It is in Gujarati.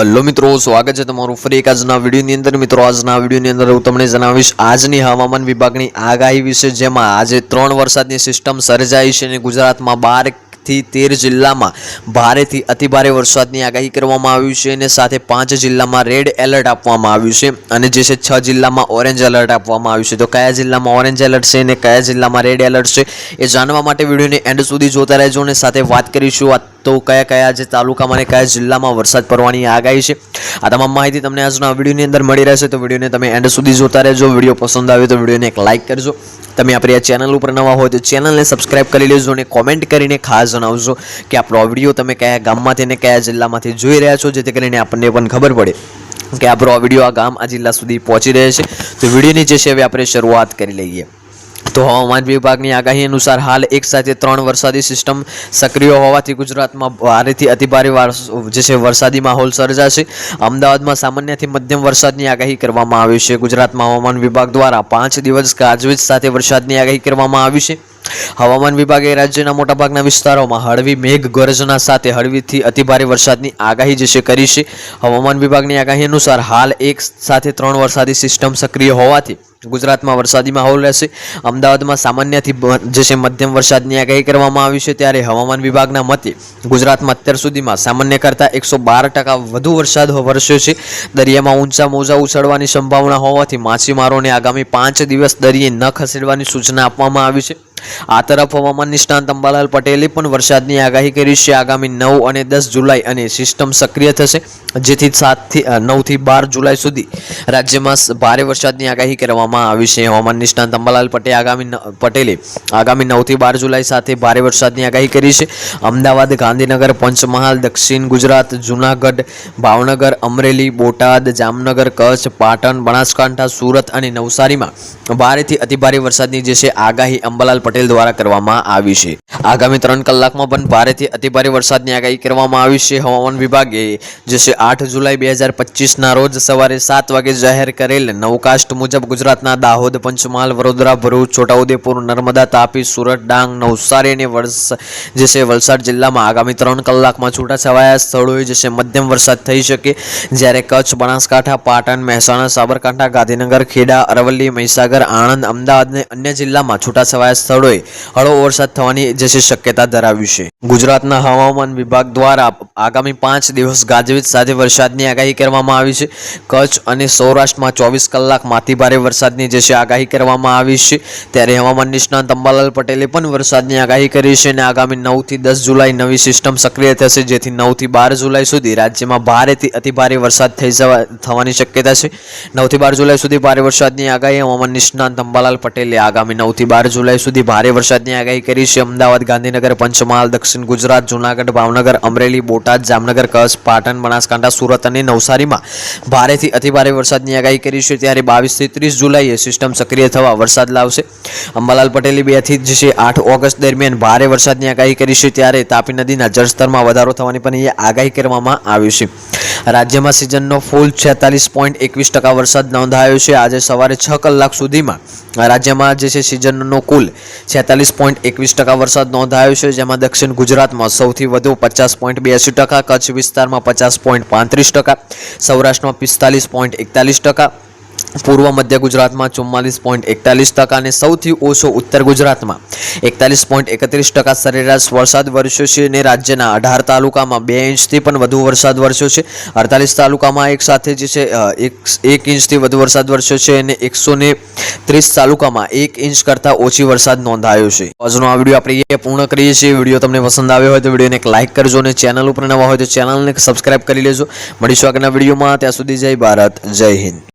હલો મિત્રો, સ્વાગત છે તમારું ફરી એક આજના વિડીયોની અંદર. મિત્રો, આજના વિડીયોની અંદર હું તમને જણાવીશ આજની હવામાન વિભાગની આગાહી વિશે, જેમાં આજે ત્રણ વરસાદની સિસ્ટમ સર્જાઈ છે અને ગુજરાતમાં બારથી તેર જિલ્લામાં ભારેથી અતિભારે વરસાદની આગાહી કરવામાં આવી છે અને સાથે પાંચ જિલ્લામાં રેડ એલર્ટ આપવામાં આવ્યું છે અને જે છે છ જિલ્લામાં ઓરેન્જ એલર્ટ આપવામાં આવ્યું છે. તો કયા જિલ્લામાં ઓરેન્જ એલર્ટ છે અને કયા જિલ્લામાં રેડ એલર્ટ છે એ જાણવા માટે વિડીયોને એન્ડ સુધી જોતા રહેજો અને સાથે વાત કરીશું આ તો કયા કયા જે તાલુકામાં અને કયા જિલ્લામાં વરસાદ પડવાની આગાહી છે? આ તમામ માહિતી તમને આજના વિડીયોની અંદર મળી રહેશે. તો વિડીયોને તમે એન્ડ સુધી જોતા રહેજો. વીડિયો પસંદ આવે તો વિડીયોને એક લાઇક કરજો. તમે આપણી આ ચેનલ ઉપર નવા હોય તો ચેનલને સબસ્ક્રાઇબ કરી લેજો અને કોમેન્ટ કરીને ખાસ જણાવજો કે આપણો વીડિયો તમે કયા ગામમાંથી અને કયા જિલ્લામાંથી જોઈ રહ્યા છો, જેથી કરીને આપણને પણ ખબર પડે કે આપણો આ વીડિયો આ ગામ, આ જિલ્લા સુધી પહોંચી રહે છે. તો વિડીયોની જે છે, હવે આપણે શરૂઆત કરી લઈએ. તો હવામાન વિભાગની આગાહી અનુસાર હાલ એક સાથે ત્રણ વરસાદી સિસ્ટમ સક્રિય હોવાથી ગુજરાતમાં ભારેથી અતિભારે જે છે વરસાદી માહોલ સર્જાશે. અમદાવાદમાં સામાન્યથી મધ્યમ વરસાદની આગાહી કરવામાં આવી છે. ગુજરાતમાં હવામાન વિભાગ દ્વારા પાંચ દિવસ ગાજવીજ સાથે વરસાદની આગાહી કરવામાં આવી છે. હવામાન વિભાગે રાજ્યના મોટાભાગના વિસ્તારોમાં હળવી મેઘ ગર્જના સાથે હળવીથી અતિભારે વરસાદની આગાહી જે છે કરી છે. હવામાન વિભાગની આગાહી અનુસાર હાલ એક સાથે ત્રણ વરસાદી સિસ્ટમ સક્રિય હોવાથી ગુજરાતમાં વરસાદી માહોલ રહેશે. અમદાવાદમાં સામાન્યથી જે છે મધ્યમ વરસાદની આગાહી કરવામાં આવી છે, ત્યારે હવામાન વિભાગના મતે ગુજરાતમાં અત્યાર સુધીમાં સામાન્ય કરતાં એકસો બાર ટકા વધુ વરસાદ વરસ્યો છે. દરિયામાં ઊંચા મોજા ઉછળવાની સંભાવના હોવાથી માછીમારોને આગામી પાંચ દિવસ દરિયે ન ખસેડવાની સૂચના આપવામાં આવી છે. આ તરફ હવામાન નિષ્ણાંત અંબાલાલ પટેલે પણ વરસાદની આગાહી કરી છે. આગામી નવ અને દસ જુલાઈ અને સિસ્ટમ સક્રિય થશે. જેથી સાતથી નવથી બાર જુલાઈ સુધી રાજ્યમાં ભારે વરસાદની આગાહી કરવામાં આવી છે. હવામાન નિષ્ણાંત અંબાલાલ પટેલે આગામી પટેલે આગામી નવથી બાર જુલાઈ સાથે ભારે વરસાદની આગાહી કરી છે. અમદાવાદ, ગાંધીનગર, પંચમહાલ, દક્ષિણ ગુજરાત, જૂનાગઢ, ભાવનગર, અમરેલી, બોટાદ, જામનગર, કચ્છ, પાટણ, બનાસકાંઠા, સુરત અને નવસારીમાં ભારેથી અતિભારે વરસાદની જે છે, આગાહી અંબાલાલ પટેલ દ્વારા કરવામાં આવી છે. આગામી ત્રણ કલાકમાં પણ ભારેથી અતિભારે વરસાદની આગાહી કરવામાં આવી છે. હવામાન વિભાગે જે છે આઠ જુલાઈ બે હજાર પચીસના રોજ સવારે સાત વાગે જાહેર કરેલ નવકાસ્ટ મુજબ ગુજરાતના દાહોદ, પંચમહાલ, વડોદરા, ભરૂચ, છોટાઉદેપુર, નર્મદા, તાપી, સુરત, ડાંગ, નવસારી અને જે છે વલસાડ જિલ્લામાં આગામી ત્રણ કલાકમાં છૂટાછવાયા સ્થળોએ જે છે મધ્યમ વરસાદ થઈ શકે જ્યારે કચ્છ, બનાસકાંઠા, પાટણ, મહેસાણા, સાબરકાંઠા, ગાંધીનગર, ખેડા, અરવલ્લી, મહીસાગર, આણંદ, અમદાવાદ અને અન્ય જિલ્લામાં છૂટાછવાયા સ્થળોએ હળવો વરસાદ થવાની જે છે શક્યતા ધરાવ્યું છે. ગુજરાતના હવામાન વિભાગ દ્વારા આગામી પાંચ દિવસ ગાજવીજ સાથે વરસાદની આગાહી કરવામાં આવી છે. કચ્છ અને સૌરાષ્ટ્રમાં ચોવીસ કલાકમાં ભારે વરસાદની જે છે આગાહી કરવામાં આવી છે. ત્યારે હવામાન નિષ્ણાંત અંબાલાલ પટેલે પણ વરસાદની આગાહી કરી છે અને આગામી નવથી દસ જુલાઈ નવી સિસ્ટમ સક્રિય થશે. જેથી નવથી બાર જુલાઈ સુધી રાજ્યમાં ભારેથી અતિભારે વરસાદ થઈ જવા, થવાની શક્યતા છે. નવથી બાર જુલાઈ સુધી ભારે વરસાદની આગાહી હવામાન નિષ્ણાંત અંબાલાલ પટેલે આગામી નવથી બાર જુલાઈ સુધી ભારે વરસાદની આગાહી કરી છે. અમદાવાદ ગાંધીનગર પંચમહાલ, દક્ષિણ ગુજરાત, જૂનાગઢ, ભાવનગર, અમરેલી, બોટાદ જામનગર, કચ્છ, પાટણ, બનાસકાંઠા, સુરત અને નવસારીમાં ભારેથી અતિભારે વરસાદની આગાહી કરી છે. ત્યારે બાવીસથી ત્રીસ જુલાઈએ સિસ્ટમ સક્રિય થવા વરસાદ લાવશે. અંબાલાલ પટેલે બેથી જ છે, આઠ ઓગસ્ટ દરમિયાન ભારે વરસાદની આગાહી કરી છે. ત્યારે તાપી નદીના જળસ્તરમાં વધારો થવાની પણ આગાહી કરવામાં આવી છે. રાજ્યમાં સિઝનનો ફૂલ છેતાલીસ પોઈન્ટ એકવીસ ટકા વરસાદ નોંધાયો છે. આજે સવારે છ કલાક સુધીમાં રાજ્યમાં જે છે, સિઝનનો કુલ છેતાલીસ પોઈન્ટ એકવીસ ટકા વરસાદ નોંધાયો છે. જેમાં દક્ષિણ ગુજરાતમાં સૌથી વધુ પચાસ પોઈન્ટ બ્યાસી ટકા કચ્છ વિસ્તારમાં પચાસ પોઈન્ટ પાંત્રીસ ટકા સૌરાષ્ટ્રમાં પિસ્તાલીસ પોઈન્ટ એકતાલીસ ટકા પૂર્વ મધ્ય ગુજરાતમાં ચુમ્માલીસ પોઈન્ટ એકતાલીસ ટકા અને સૌથી ઓછો ઉત્તર ગુજરાતમાં એકતાલીસ પોઈન્ટ એકત્રીસ ટકા સરેરાશ વરસાદ વરસ્યો છે અને રાજ્યના અઢાર તાલુકામાં બે ઇંચથી પણ વધુ વરસાદ વરસ્યો છે. અડતાલીસ તાલુકામાં એક સાથે જે છે એક એક ઇંચથી વધુ વરસાદ વરસ્યો છે અને એકસો ને ત્રીસ તાલુકામાં એક ઇંચ કરતાં ઓછી વરસાદ નોંધાયો છે. આજનો આ વીડિયો આપણે એ પૂર્ણ કરીએ છીએ. વીડિયો તમને પસંદ આવ્યો હોય તો વિડીયોને એક લાઇક કરજો અને ચેનલ ઉપર નવા હોય તો ચેનલને સબસ્ક્રાઇબ કરી લેજો. મળીશું આગળના વિડીયોમાં. ત્યાં સુધી જય ભારત, જય હિન્દ.